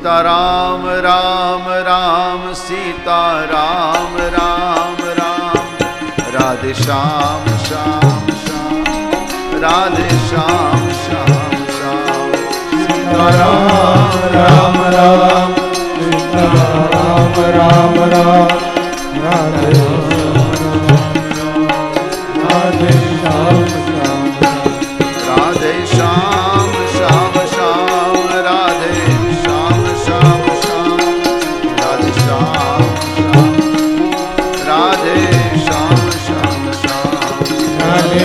Sitaram Ram Ram Sitaram Ram Ram Radhe Shyam Shyam Shyam Radhe Shyam Shyam Shyam Sita Ram Ram Ram Ram Ram Radhe Radhe Shyam Radhe Shyam Radhe Shyam Shyam Radhe